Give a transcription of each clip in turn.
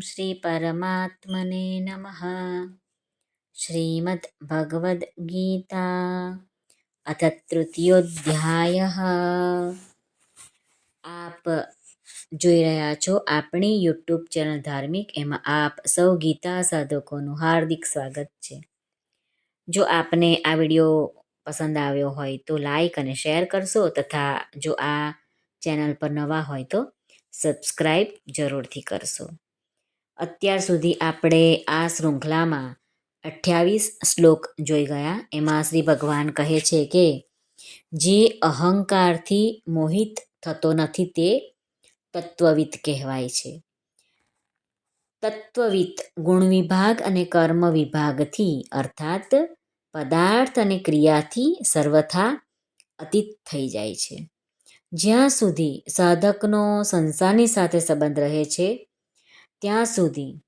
શ્રી પરમાત્મને નમઃ શ્રીમદ્ ભગવદ્ ગીતા અથ તૃતીયોધ્યાય આપ જોઈ રહ્યા છો આપણી યુટ્યુબ ચેનલ ધાર્મિક, એમાં આપ સૌ ગીતા સાધકોનું હાર્દિક સ્વાગત છે. જો આપને આ વીડિયો પસંદ આવ્યો હોય તો લાઈક અને શેર કરશો તથા જો આ ચેનલ પર નવા હોય તો સબસ્ક્રાઈબ જરૂરથી કરશો. અત્યાર સુધી આપણે આ શૃંખલામાં અઠ્યાવીસ શ્લોક જોઈ ગયા. એમાં શ્રી ભગવાન કહે છે કે, જે અહંકારથી મોહિત થતો નથી તે તત્વવિત કહેવાય છે. તત્વવિત ગુણ વિભાગ અને કર્મ વિભાગથી અર્થાત પદાર્થ અને ક્રિયાથી સર્વથા અતીત થઈ જાય છે. જ્યાં સુધી સાધકનો સંસારની સાથે સંબંધ રહે છે ત્યાં સુધી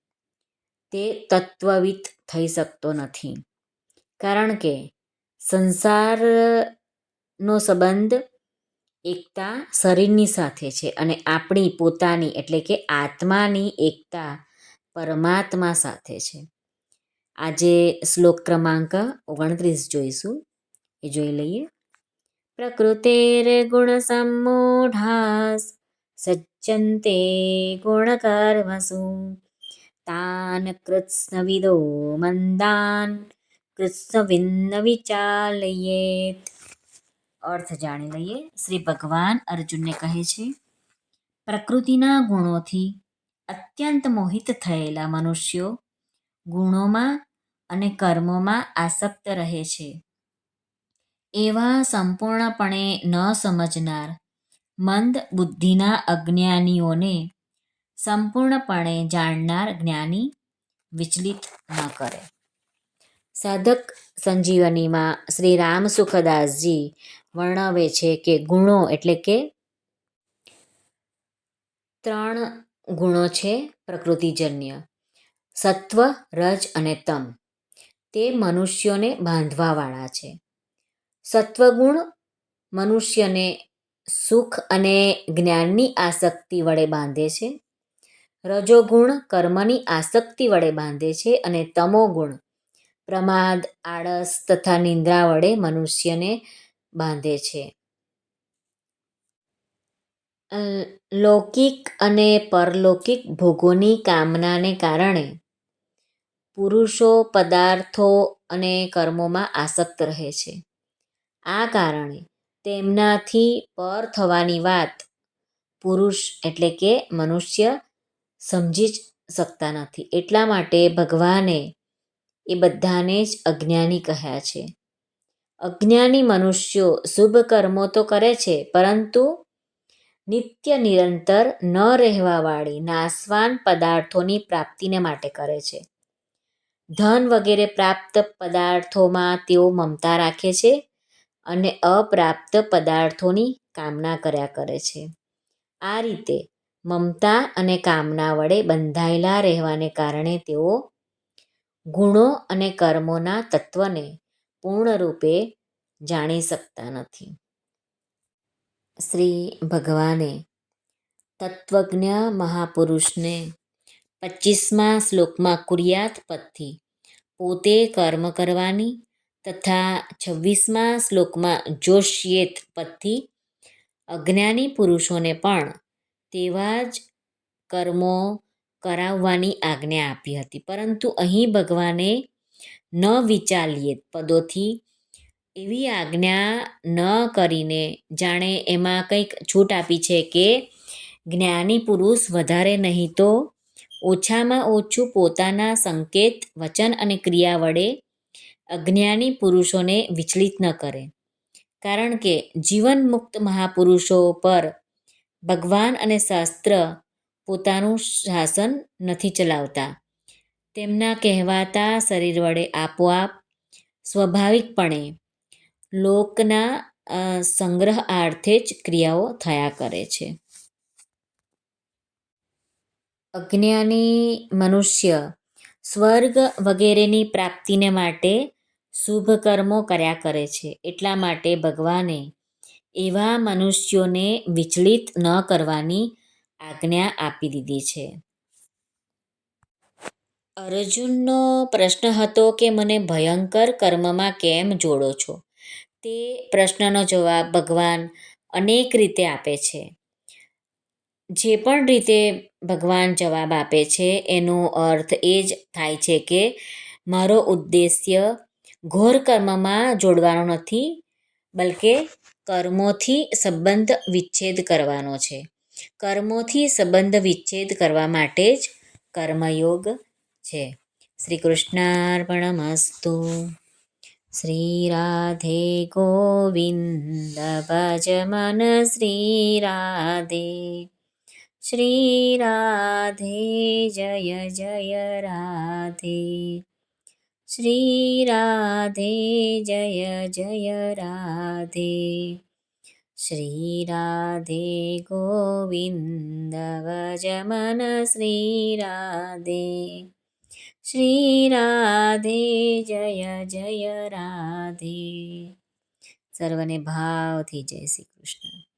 તે તત્વવિત થઈ શકતો નથી. કારણ કે સંસારનો સંબંધ એકતા શરીરની સાથે છે અને આપણી પોતાની એટલે કે આત્માની એકતા પરમાત્મા સાથે છે. આજે શ્લોક ક્રમાંક ઓગણત્રીસ જોઈશું. એ જોઈ લઈએ. પ્રકૃતિર્ગુણસમ્મૂઢાસ સજ્જન્તે ગુણકર્મસુ તાન કૃત્સ્નવિદો મંદાન કૃત્સ્નવિન્ન વિચાલયેત અર્થ જાણી લઈએ શ્રી ભગવાન અર્જુનને કહે છે પ્રકૃતિના ગુણોથી અત્યંત મોહિત થયેલા મનુષ્યો ગુણોમાં અને કર્મોમાં આસક્ત રહે છે। એવા સંપૂર્ણપણે ન સમજનાર મંદ બુદ્ધિના અજ્ઞાનીઓને સંપૂર્ણપણે જાણનાર જ્ઞાની વિચલિત ન કરે. સાધક સંજીવનીમાં શ્રી રામ સુખદાસજી વર્ણવે છે કે ગુણો એટલે કે ત્રણ ગુણો છે પ્રકૃતિજન્ય, સત્વ, રજ અને તમ. તે મનુષ્યોને બાંધવાવાળા છે. સત્વગુણ મનુષ્યને સુખ અને જ્ઞાનની આસક્તિ વડે બાંધે છે. રજોગુણ કર્મની આસક્તિ વડે બાંધે છે અને તમોગુણ પ્રમાદ, આળસ તથા નિંદ્રા વડે મનુષ્યને બાંધે છે. લૌકિક અને પરલૌકિક ભોગોની કામનાને કારણે પુરુષો પદાર્થો અને કર્મોમાં આસક્ત રહે છે. આ કારણે તેમનાથી પર થવાની વાત. પુરુષ એટલે કે મનુષ્ય સમજી જ શકતા નથી. એટલા માટે ભગવાને એ બધાને જ અજ્ઞાની કહ્યા છે. અજ્ઞાની મનુષ્યો શુભ કર્મો તો કરે છે, પરંતુ નિત્ય નિરંતર ન રહેવાવાળી નાસવાન પદાર્થોની પ્રાપ્તિને માટે કરે છે. ધન વગેરે પ્રાપ્ત પદાર્થોમાં તેઓ મમતા રાખે છે અને અપ્રાપ્ત પદાર્થોની કામના કર્યા કરે છે. આ રીતે મમતા અને કામના વડે બંધાયેલા રહેવાને કારણે તેઓ ગુણો અને કર્મોના તત્વને પૂર્ણરૂપે જાણી શકતા નથી. શ્રી ભગવાને તત્વજ્ઞ મહાપુરુષને પચીસમા શ્લોકમાં કુર્યાત પદથી પોતે કર્મ કરવાની તથા છવ્વીસમાં શ્લોકમાં જોશ્યેત પદથી અજ્ઞાની પુરુષોને પણ તેવા જ કર્મો કરાવવાની આજ્ઞા આપી હતી. પરંતુ અહીં ભગવાને ન વિચારીએ પદોથી એવી આજ્ઞા ન કરીને જાણે એમાં કંઈક છૂટ આપી છે કે જ્ઞાની પુરુષ વધારે નહીં તો ઓછામાં ઓછું પોતાના સંકેત, વચન અને ક્રિયા વડે અજ્ઞાની પુરુષોને વિચલિત ન કરે. કારણ કે જીવન મુક્ત મહાપુરુષો પર ભગવાન અને શાસ્ત્ર પોતાનું શાસન નથી ચલાવતા. તેમના કહેવાતા શરીર વડે આપોઆપ સ્વાભાવિકપણે લોકના સંગ્રહ આર્થે જ ક્રિયાઓ થયા કરે છે. અજ્ઞાની મનુષ્ય સ્વર્ગ વગેરેની પ્રાપ્તિને માટે શુભ કર્મો કર્યા કરે છે. એટલા માટે ભગવાને એવા મનુષ્યોને વિચલિત ન કરવાની આજ્ઞા આપી દીધી છે. અર્જુનનો પ્રશ્ન હતો કે, મને ભયંકર કર્મમાં કેમ જોડો છો? તે પ્રશ્નનો જવાબ ભગવાન અનેક રીતે આપે છે. જે પણ રીતે ભગવાન જવાબ આપે છે, એનો અર્થ એ જ થાય છે કે, મારો ઉદ્દેશ્ય ઘોર કર્મમાં જોડવાનો નથી, બલકે કર્મોથી સંબંધ વિચ્છેદ કરવાનો છે. કર્મોથી સંબંધ વિચ્છેદ કરવા માટે જ કર્મયોગ છે. શ્રી કૃષ્ણાર્પણમસ્તુ શ્રી રાધે ગોવિંદ, ભજ શ્રી રાધે શ્રી રાધે જય જય રાધે. શ્રી રાધે જય જય રાધે શ્રી રાધે ગોવિંદ ભજ મન શ્રી રાધે શ્રી રાધે જય જય રાધે સર્વને ભાવથી જય શ્રી કૃષ્ણ